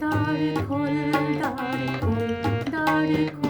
Dark hole, dark hole, dark hole.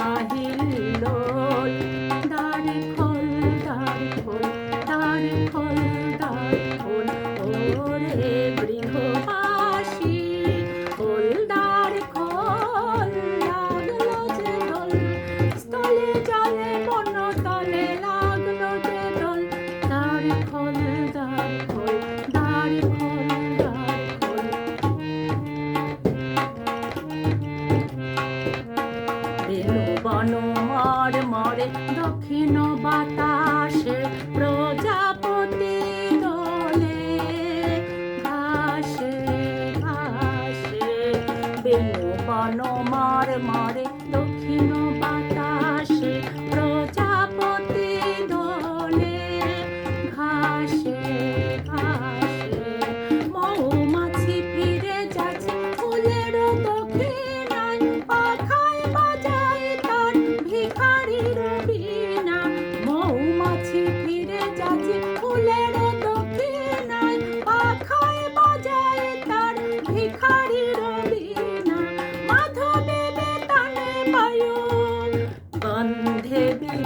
মাহিল্লোল দাড়ি খোল দাড়ি খোল দাড়ি খোল দাড়ি খোল দাড়ি খোল জলে মন মনমর মরে দক্ষিণ বাতাসে প্রজাপতি দোলে ঘাসে ঘাসে বেনু বনমর মরে দক্ষিণ বেঁধে দিল